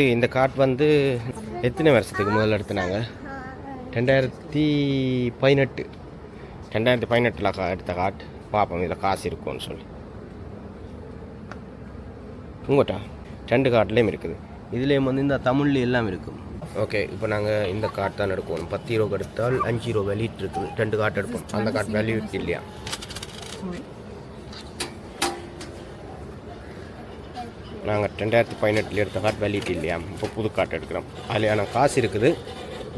இந்த கார்ட் வந்து எத்தனை வருஷத்துக்கு முதல்ல எடுத்துனாங்க? ரெண்டாயிரத்தி பதினெட்டு. ரெண்டாயிரத்தி பதினெட்டில் கா எடுத்த கார்ட். பார்ப்போம் இதில் காசு இருக்கும்னு சொல்லி. உங்கள்கிட்ட ரெண்டு கார்ட்லேயும் இருக்குது. இதுலேயும் வந்து இந்த தமிழ்ல எல்லாம் இருக்கும். ஓகே இப்போ நாங்கள் இந்த கார்ட் தான் எடுக்கணும். பத்து ரூபா எடுத்தால் அஞ்சு ரூபா வேலிட் இருக்குது. ரெண்டு கார்ட் எடுப்போம். அந்த கார்ட் வேல்யூ இல்லையா? நாங்கள் ரெண்டாயிரத்தி பதினெட்டில் எடுத்த கார்ட் வேலிட் இல்லையா? இப்போ புது கார்ட் எடுக்கிறோம். அதில் காசு இருக்குது.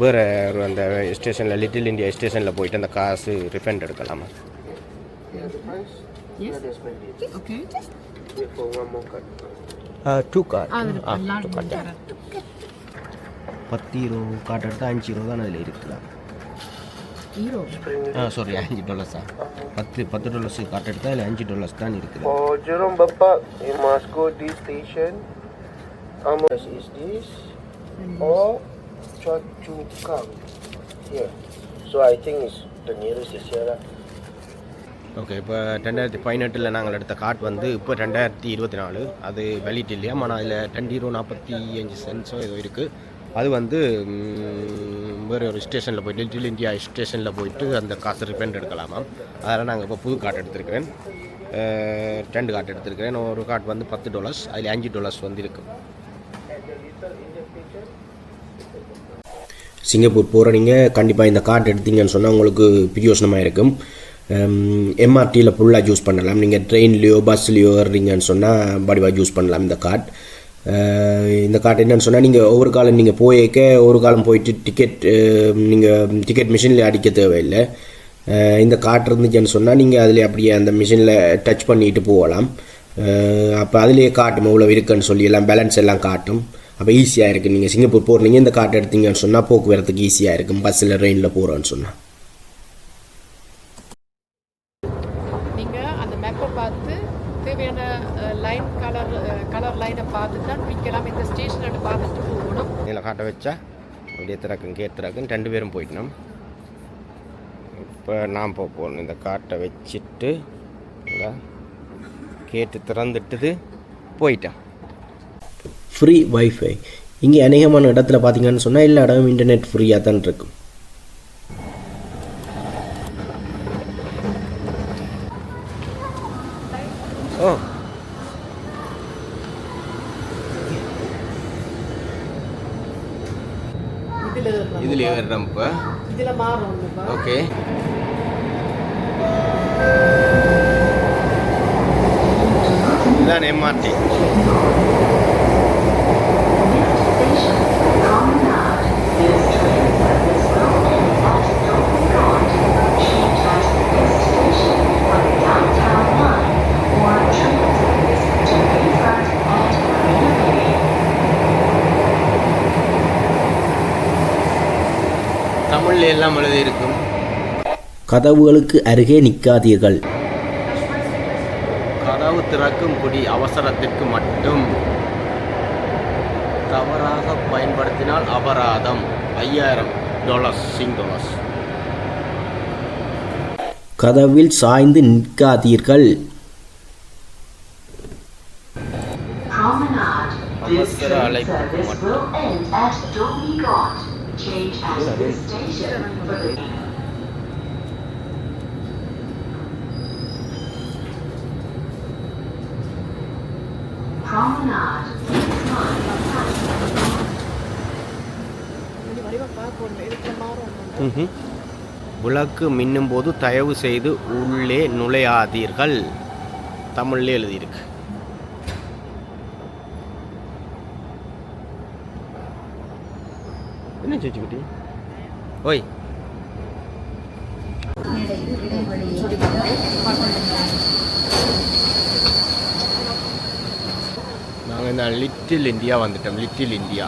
வேறு ஒரு அந்த ஸ்டேஷனில் லிட்டில் இந்தியா ஸ்டேஷனில் போயிட்டு அந்த காசு ரிஃபண்ட் எடுக்கலாமா? Yes. Okay. Two card Ah, two பத்து ரூபா கார்ட் எடுத்தால் அஞ்சு ரூபா தான் அதில் இருக்குதா Hero. ஆ சாரி அஞ்சு டாலர்ஸா பத்து பத்து டாலர்ஸ் கார்ட் எடுத்தால் அதில் அஞ்சு டாலர்ஸ் தான் இருக்குது Jurong Bapak, you must go this station. How much is this? Or Chua Chu Kang. Here. So I think it's the nearest is here. Okay இப்போ ரெண்டாயிரத்தி பதினெட்டில் நாங்கள் எடுத்த கார்ட் வந்து இப்போ ரெண்டாயிரத்தி இருபத்தி நாலு அது வெளியிட்டு இல்லையா ஆனால் அதில் ரெண்டு ரூபா நாற்பத்தி அஞ்சு சென்ஸோ ஏதோ இருக்குது அது வந்து வேறு ஒரு ஸ்டேஷனில் போயிட்டு லிட்டில் இந்தியா ஸ்டேஷனில் போயிட்டு அந்த காசு ரிஃபண்ட் எடுக்கலாமா அதனால் நாங்கள் இப்போ புது கார்டு எடுத்திருக்கிறேன். ரெண்டு கார்டு எடுத்திருக்கிறேன். ஒரு கார்டு வந்து பத்து டாலர்ஸ் அதில் அஞ்சு டாலர்ஸ் வந்து இருக்குது சிங்கப்பூர் போகிற நீங்கள் கண்டிப்பாக இந்த கார்டு எடுத்தீங்கன்னு சொன்னால் உங்களுக்கு பிரியோசனமாக இருக்கும். எம்ஆர்டியில் ஃபுல்லாக யூஸ் பண்ணலாம். நீங்கள் ட்ரெயின்லேயோ பஸ்லேயோ ஏறுறீங்கன்னு சொன்னால் வடிவாக யூஸ் பண்ணலாம் இந்த கார்டு இந்த கார்டு என்னன்னு சொன்னால் நீங்கள் ஒவ்வொரு காலம் நீங்கள் போயிருக்க ஒவ்வொரு காலம் போயிட்டு டிக்கெட் நீங்கள் டிக்கெட் மிஷினில் அடிக்க தேவையில்லை. இந்த கார்டு இருந்துச்சுன்னு சொன்னால் நீங்கள் அதில் அப்படியே அந்த மிஷினில் டச் பண்ணிட்டு போகலாம். அப்போ அதிலேயே காட்டும் எவ்வளோ இருக்குன்னு சொல்லி எல்லாம் பேலன்ஸ் எல்லாம் காட்டும். அப்போ ஈஸியாக இருக்குது நீங்கள் சிங்கப்பூர் போகிறீங்க இந்த கார்டு எடுத்தீங்கன்னு சொன்னால் போக்குவரத்துக்கு ஈஸியாக இருக்கும். பஸ்ஸில் ட்ரெயினில் போகிறோன்னு சொன்னால் லைன் கலர் கலர் லைனை பார்த்து தான் பிடிக்கலாம். இந்த ஸ்டேஷன் பார்த்துட்டு போகணும். இதில் காட்ட வச்சா அப்படியே திறக்கும் கேட் திறக்கும் ரெண்டு பேரும் போயிட்டோம் இப்போ நான் போக போகணும். இந்த காட்டை வச்சுட்டு கேட்டு திறந்துட்டுது போயிட்டேன் ஃப்ரீ வைஃபை இங்கே அநேகமான இடத்துல பார்த்தீங்கன்னு சொன்னால் எல்லா இடமும் இன்டர்நெட் ஃப்ரீயாக தான் இருக்கும். ஓ இதுல ஏறுறோம் இப்போ இதுல மாறும்? ஓகே இதான் எம்ஆர்டி தமிழ்ல எல்லாம் எழுதி இருக்கும் கதவுகளுக்கு அருகே நிற்காதீர்கள் கதவு திறக்கும் குடி அவசரத்திற்கு மட்டும். தவறாக பயன்படுத்தினால் அபராதம். ஐயாயிரம் டாலர்ஸ் சிங் டாலர்ஸ் கதவில் சாய்ந்து நிற்காதீர்கள். Promenade. This அவசர train அழைப்பு service மட்டும். Change at this station. For the Promenade. விளக்கு மின்னும் போது தயவு செய்து உள்ளே நுழையாதீர்கள். தமிழ்ல எழுதியிருக்கு. என்ன சேச்சுக்குட்டி ஓய். நாங்கள் இந்த லிட்டில் இந்தியா வந்துட்டோம் லிட்டில் இந்தியா